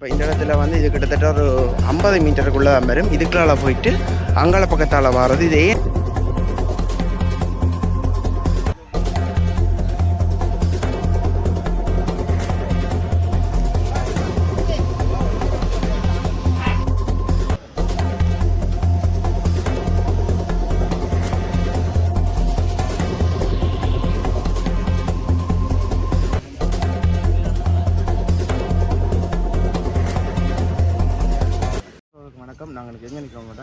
இப்போ இந்த இடத்துல வந்து இது கிட்டத்தட்ட ஒரு ஐம்பது மீட்டருக்குள்ளே தான் வரும். இதுக்குள்ளால் போயிட்டு அங்கால பக்கத்தால் வர்றது இதே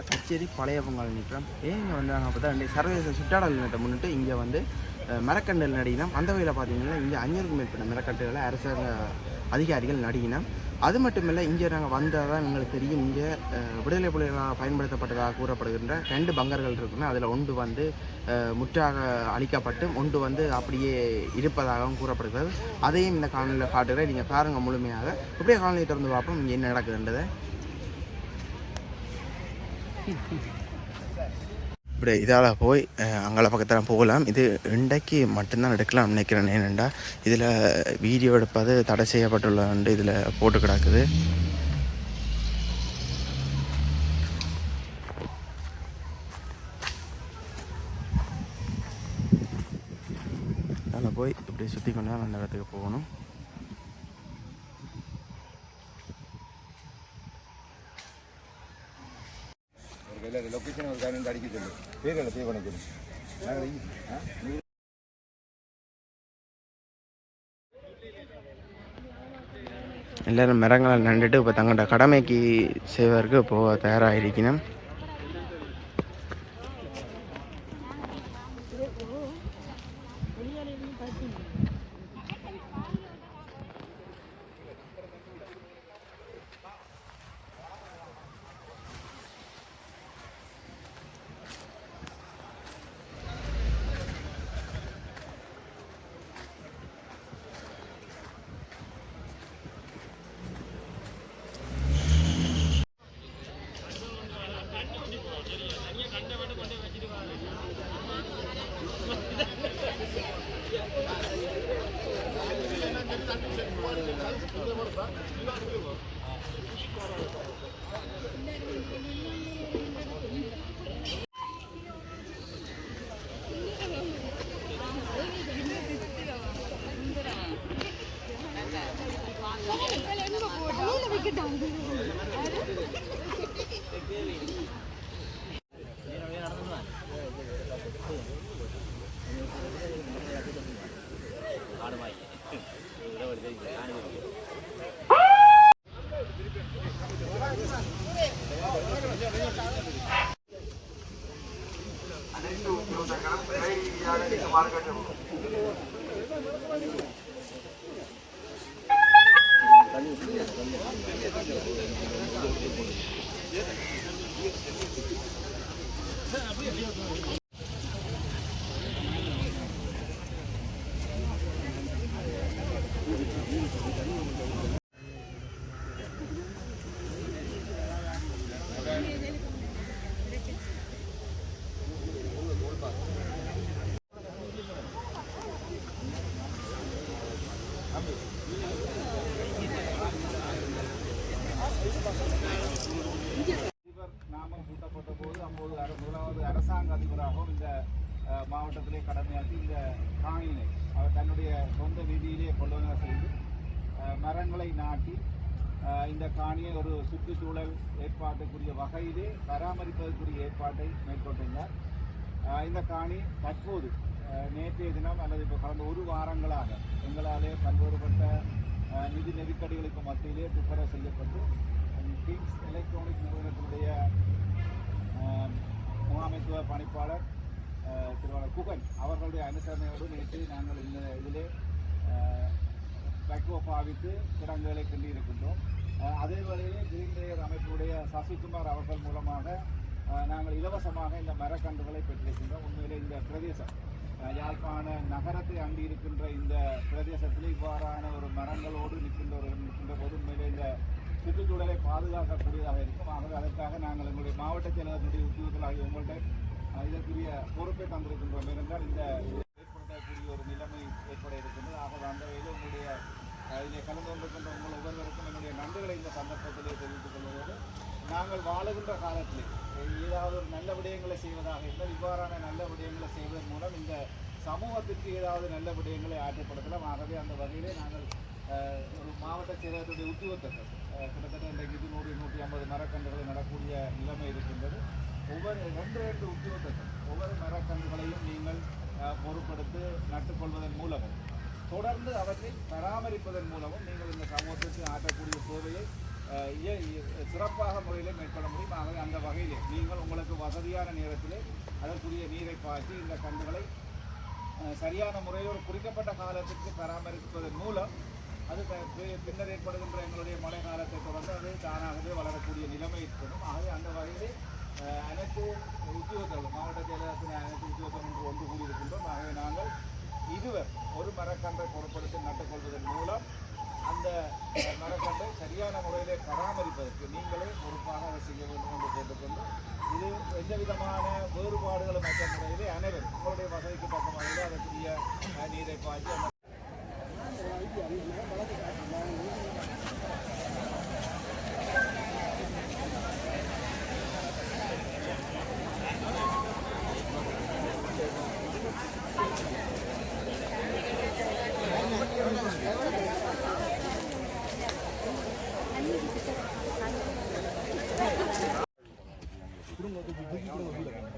கச்சேரி பழைய பொங்கல் நிற்கிறோம் ஏன் இங்கே வந்து நாங்கள் பார்த்தா இன்றைக்கு சர்வதேச சுற்றாடல் தினத்தை முன்னிட்டு இங்கே வந்து மரக்கண்டல் நடிகினோம். அந்த வகையில் பார்த்தீங்கன்னா இங்கே அஞ்சூறுக்கும் மேற்பட்ட மரக்கட்டுகளை அரசாங்க அதிகாரிகள் நடிகினோம். அது மட்டும் இல்லை இங்கே நாங்கள் வந்தால் தான் எங்களுக்கு தெரியும் இங்கே விடுதலை புலிகளாக பயன்படுத்தப்பட்டதாக கூறப்படுகின்ற ரெண்டு பங்கர்கள் இருக்குன்னா அதில் ஒன்று வந்து முற்றாக அழிக்கப்பட்டு ஒன்று வந்து அப்படியே இருப்பதாகவும் கூறப்படுகிறது. அதையும் இந்த காணொலியில் காட்டுகிறேன். நீங்கள் பாருங்கள் முழுமையாக. இப்படியே காணொலியை திறந்து பார்ப்போம் இங்கே என்ன நடக்குதுன்றதை. இப்படி இதால் போய் அங்கால பக்கத்தில் போகலாம். இது இன்றைக்கு மட்டும்தான் எடுக்கலாம் நினைக்கிறேன். ஏனெண்டா இதில் வீடியோ எடுப்பது தடை செய்யப்பட்டுள்ளது இதில் போட்டு கிடக்குது. அதில் போய் இப்படி சுற்றி கொண்டு தான் அந்த இடத்துக்கு போகணும் ஒரு லொக்கேஷன் ஒரு காரணம் அடிக்க சொல்லு பேரில் பே பண்ண சொல்லு நாங்கள் எல்லாரும் மரங்களை நண்டுட்டு இப்போ தங்களோட கடமைக்கு செய்வதற்கு இப்போது தயாராக lan. சொந்த கொள்வன செய்து மரங்களை நாட்டி இந்த காணியை ஒரு சுற்றுச்சூழல் ஏற்பாட்டுக்குரிய வகையிலே பராமரிப்பதற்குரிய ஏற்பாட்டை மேற்கொண்டிருந்தார். இந்த காணி தற்போது நேற்றைய தினம் அல்லது இப்போ கடந்த ஒரு வாரங்களாக எங்களாலே பல்வேறுபட்ட நிதி நெருக்கடிகளுக்கு மத்தியிலே துப்புரவு செய்யப்பட்டு கிங்ஸ் எலக்ட்ரானிக் நிறுவனத்தினுடைய முகாமைத்துவ பணிப்பாளர் திருவாளர் குகன் அவர்களுடைய அனுசரணையோடு நேற்று நாங்கள் இந்த இதிலே வைக்கோ பாவித்து கிடங்குகளை கிண்டி இருக்கின்றோம் அதே வேளையிலே கிரீன் அமைப்புடைய சசிகுமார் அவர்கள் மூலமாக நாங்கள் இலவசமாக இந்த மரக்கன்றுகளை பெற்றிருக்கின்றோம். உண்மையிலே இந்த பிரதேசம் யாழ்ப்பாண நகரத்தை அண்டி இருக்கின்ற இந்த பிரதேசத்தில் இவ்வாறான ஒரு மரங்களோடு நிற்கின்ற நிற்கின்ற போது உண்மையிலே இந்த சுற்றுச்சூழலை பாதுகாக்கக்கூடியதாக இருக்கும். ஆகவே அதற்காக நாங்கள் எங்களுடைய மாவட்ட செயலகத்தினுடைய உத்தியோகத்தலாகிய உங்கள்கிட்ட இதற்குரிய பொறுப்பை தந்திருக்கின்றோம். ஏனென்றால் இந்த ஒரு நிலைமை ஏற்பட இருக்கின்றது ஆக அந்த வகையில் உங்களுடைய அஹ், கலந்து கொண்டிருக்கின்ற உங்கள் ஒவ்வொருவருக்கும் என்னுடைய நன்றிகளை இந்த சந்தர்ப்பத்திலே தெரிவித்துக் கொள்வதோடு நாங்கள் வாழுகின்ற காலத்தில் ஏதாவது ஒரு நல்ல விடயங்களை செய்வதாக இருந்தால் இவ்வாறான நல்ல விடயங்களை செய்வதன் மூலம் இந்த சமூகத்திற்கு ஏதாவது நல்ல விடயங்களை ஆற்றப்படுத்தலாம். ஆகவே அந்த வகையிலே நாங்கள் ஒரு மாவட்ட செயலகத்துடைய உத்தியோகத்தர்கள் கிட்டத்தட்ட இன்றைக்கு இருநூறு நூற்றி ஐம்பது மரக்கன்றுகள் நடக்கூடிய நிலைமை இருக்கின்றது. ஒவ்வொரு ரெண்டு ரெண்டு உத்தியோகத்தர்கள் ஒவ்வொரு மரக்கன்றுகளையும் நீங்கள் பொருட்படுத்து நட்டுக்கொள்வதன் மூலமும் தொடர்ந்து அவற்றை பராமரிப்பதன் மூலமும் நீங்கள் இந்த சமூகத்திற்கு ஆற்றக்கூடிய சேவையை சிறப்பாக முறையிலே மேற்கொள்ள முடியும். ஆகவே அந்த வகையிலே நீங்கள் உங்களுக்கு வசதியான நேரத்திலே அதற்குரிய நீரை பாய்ச்சி இந்த கன்றுகளை சரியான முறையில் ஒரு குறிக்கப்பட்ட காலத்திற்கு பராமரிப்பதன் மூலம் அது பின்னர் ஏற்படுகின்ற எங்களுடைய மழை காலத்தை தொடர்ந்து அது தானாகவே வளரக்கூடிய நிலைமை இருக்கணும் ஆகவே அந்த வகையிலே அனைத்து உத்தியோகங்கள் மாவட்ட செயலகத்தின் அனைத்து உத்தியோகங்கள் ஒன்று கூடியிருக்கின்றோம் ஆகவே நாங்கள் இதுவர் ஒரு மரக்கன்றை பொருட்படுத்தி நட்டுக்கொள்வதன் மூலம் அந்த மரக்கன்றை சரியான முறையிலே பராமரிப்பதற்கு நீங்களே பொறுப்பாக அதை செய்ய வேண்டும் என்று கேட்டுக்கொண்டு இது எந்த விதமான வேறுபாடுகளும் மற்ற முறையிலே அனைவரும் உங்களுடைய வசதிக்கு பக்கமாக அதற்குரிய நீரை பாய்ச்சி அந்த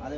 அது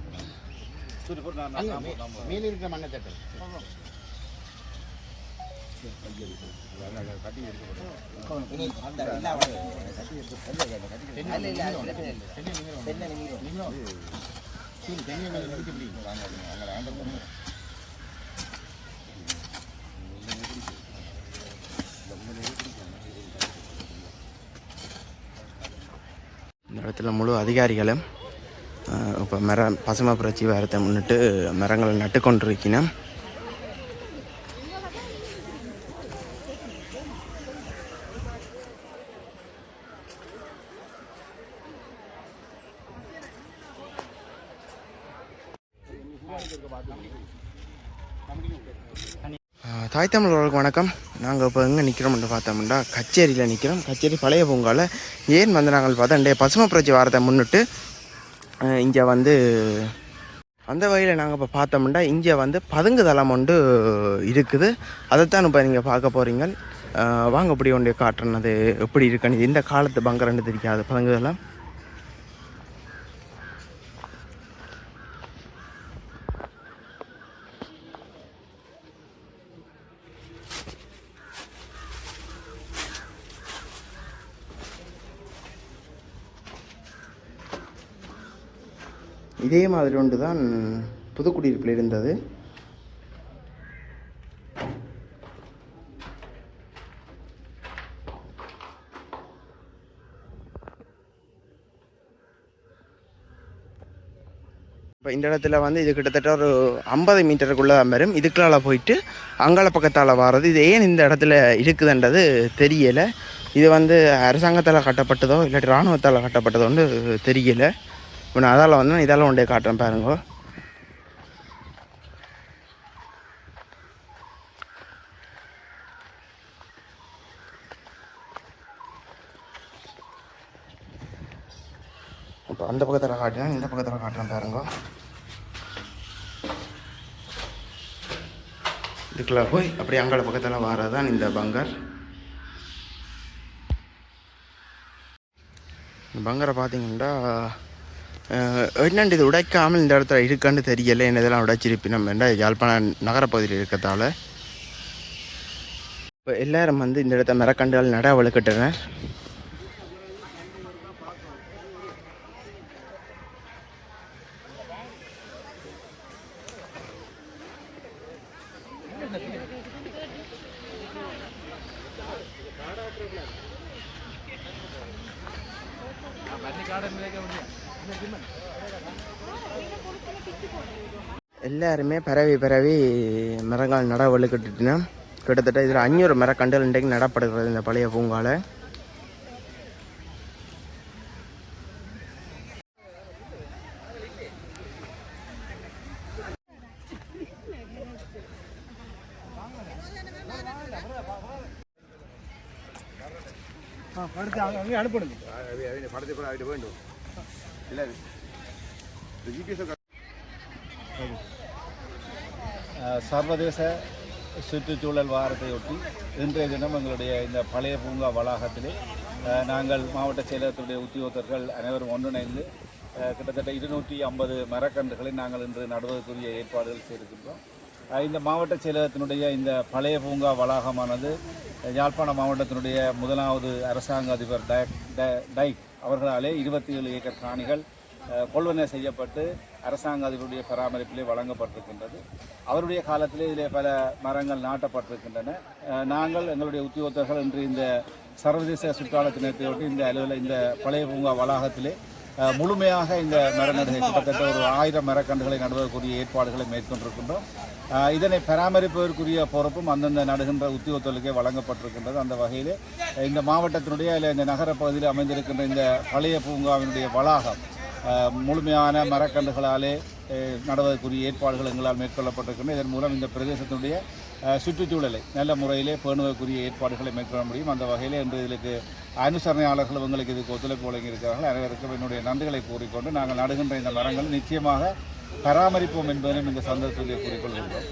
உமிதான் மீன் இருக்கிற மண்ணை தட்டு. இந்த இடத்துல முழு அதிகாரிகளும் இப்போ மர பசுமை புரட்சி வாரத்தை முன்னிட்டு மரங்களை நட்டு கொண்டிருக்கணும் தாய் தமிழர்களுக்கு வணக்கம். நாங்கள் இப்போ எங்கே நிற்கிறோம்னு பார்த்தோம்னா கச்சேரியில் நிற்கிறோம் கச்சேரி பழைய பூங்காவில் ஏன் வந்து நாங்கள் பார்த்தா பசுமை புரட்சி வாரத்தை முன்னிட்டு இங்கே வந்து அந்த வகையில் நாங்கள் இப்போ பார்த்தோம்னா இங்கே வந்து பதுங்கு தளம் ஒன்று இருக்குது. அதைத்தான் இப்போ நீங்கள் பார்க்க போகிறீங்க வாங்க அப்படி ஒன்று காட்டுறது எப்படி இருக்குன்னு இந்த காலத்து பங்கரன்னு தெரியாது? பதுங்கு தளம். இதே மாதிரி ஒன்று தான் புதுக்குடியிருப்பில் இருந்தது. இப்போ இந்த இடத்துல வந்து இது கிட்டத்தட்ட ஒரு ஐம்பது மீட்டருக்குள்ளே தான் வரும். இதுக்குள்ளால போயிட்டு அங்கால பக்கத்தால் வர்றது இது ஏன் இந்த இடத்துல இருக்குதுன்றது தெரியலை. இது வந்து அரசாங்கத்தால் கட்டப்பட்டதோ இல்லாட்டி இராணுவத்தால் கட்டப்பட்டதோன்னு தெரியலை. இப்போ நான் அதால் வந்தேன் இதெல்லாம் இதால் ஒன்றே காட்டுறேன் பாருங்க. இப்போ அந்த பக்கத்தில் காட்டுறேன் இந்த பக்கத்தில் காட்டுறேன் பாருங்க. இதுக்குள்ள போய் அப்படி அங்காள பக்கத்தில் வர்றது தான் இந்த பங்கர். இந்த பங்கரை பார்த்தீங்கன்னா என்னண்டு இது உடைக்காமல் இந்த இடத்துல இருக்கான்னு தெரியலை. என்ன இதெல்லாம் உடைச்சிருப்பி நம்ம என்ற யாழ்ப்பாண நகரப்பகுதியில் இருக்கிறதால. இப்போ எல்லாரும் வந்து இந்த இடத்த மரக்கண்டுகள் நட வலுக்கட்டுறேன் கார்டன் எல்லாருமே பரவி பரவி மரங்கள் நட வலுக்கிட்டுனா கிட்டத்தட்ட இதில் அஞ்சூறு மரக்கண்டுகள் இன்றைக்கு நடப்படுகிறது இந்த பழைய பூங்கால. படத்தை கூட ஆகிட்டு வேண்டும். இல்லை. சர்வதேச சுற்றுச்சூழல் வாரத்தையொட்டி இன்றைய தினம் எங்களுடைய இந்த பழைய பூங்கா வளாகத்திலே நாங்கள் மாவட்ட செயலகத்துடைய உத்தியோகத்தர்கள் அனைவரும் ஒன்றிணைந்து கிட்டத்தட்ட இருநூற்றி ஐம்பது மரக்கன்றுகளை நாங்கள் இன்று நடுவதற்குரிய ஏற்பாடுகள் செய்திருக்கின்றோம். இந்த மாவட்ட செயலகத்தினுடைய இந்த பழைய பூங்கா வளாகமானது யாழ்ப்பாண மாவட்டத்தினுடைய முதலாவது அரசாங்க அதிபர் ட- டைக் அவர்களாலே இருபத்தி ஏழு ஏக்கர் காணிகள் கொள்வனை செய்யப்பட்டு அரசாங்க அதிபருடைய பராமரிப்பிலே வழங்கப்பட்டிருக்கின்றது. அவருடைய காலத்திலே இதிலே பல மரங்கள் நாட்டப்பட்டிருக்கின்றன. நாங்கள் எங்களுடைய உத்தியோகத்தர்கள் இன்று இந்த சர்வதேச சுற்றுலா தினத்தையொட்டி இந்த அலுவலக இந்த பழைய பூங்கா வளாகத்திலே முழுமையாக இந்த மரநடுகை கிட்டத்தட்ட ஒரு ஆயிரம் மரக்கன்றுகளை நடுவதற்குரிய ஏற்பாடுகளை மேற்கொண்டிருக்கின்றோம். இதனை பராமரிப்பதற்குரிய பொறுப்பும் அந்தந்த நடுகின்ற உத்தியோகத்தர்களுக்கே வழங்கப்பட்டிருக்கின்றது அந்த வகையில். இந்த மாவட்டத்தினுடைய இல்லை இந்த நகர பகுதியில் அமைந்திருக்கின்ற இந்த பழைய பூங்காவினுடைய வளாகம் முழுமையான மரக்கன்றுகளாலே நடுவதற்குரிய ஏற்பாடுகள் எங்களால் மேற்கொள்ளப்பட்டிருக்கின்றன. இதன் மூலம் இந்த பிரதேசத்தினுடைய சுற்றுச்சூழலை நல்ல முறையிலே பேணுவதற்குரிய ஏற்பாடுகளை மேற்கொள்ள முடியும். அந்த வகையில் இன்று இதற்கு அனுசரணையாளர்கள் எங்களுக்கு இதுக்கு ஒத்துழைப்பு வழங்கியிருக்கிறார்கள். அனைவருக்கும் என்னுடைய நன்றிகளை கூறிக்கொண்டு நாங்கள் நடுகின்ற இந்த மரங்கள் நிச்சயமாக பராமரிப்போம் என்பதையும் இந்த சந்தர்ப்பத்தில் கூறிக்கொள்கின்றோம்.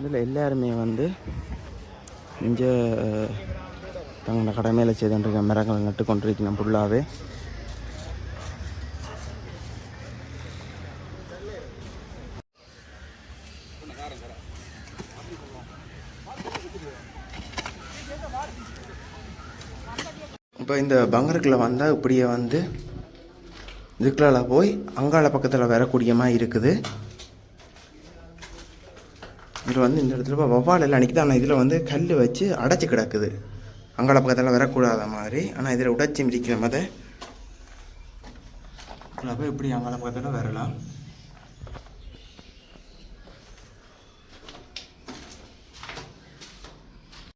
இதில் எல்லாருமே வந்து இங்கே தங்களோட கடமையில் செய்துன்ற மரங்களை நட்டு கொண்டிருக்கணும் ஃபுல்லாகவே இப்போ இந்த பங்கருக்குள்ள வந்தால் இப்படியே வந்து இதுக்குள்ள போய் அங்காள பக்கத்தில் வரக்கூடியமாக இருக்குது. இதில் வந்து இந்த இடத்துல வவ்வால் எல்லாம் நிற்குது ஆனால் இதில் வந்து கல் வச்சு அடைச்சி கிடக்குது. அங்காள பக்கத்தில் வரக்கூடாத மாதிரி. ஆனால் இதில் உடைச்சி மிதிக்கிற மாதிரி. இதில் போய் இப்படி அங்கால பக்கத்தில் வரலாம்.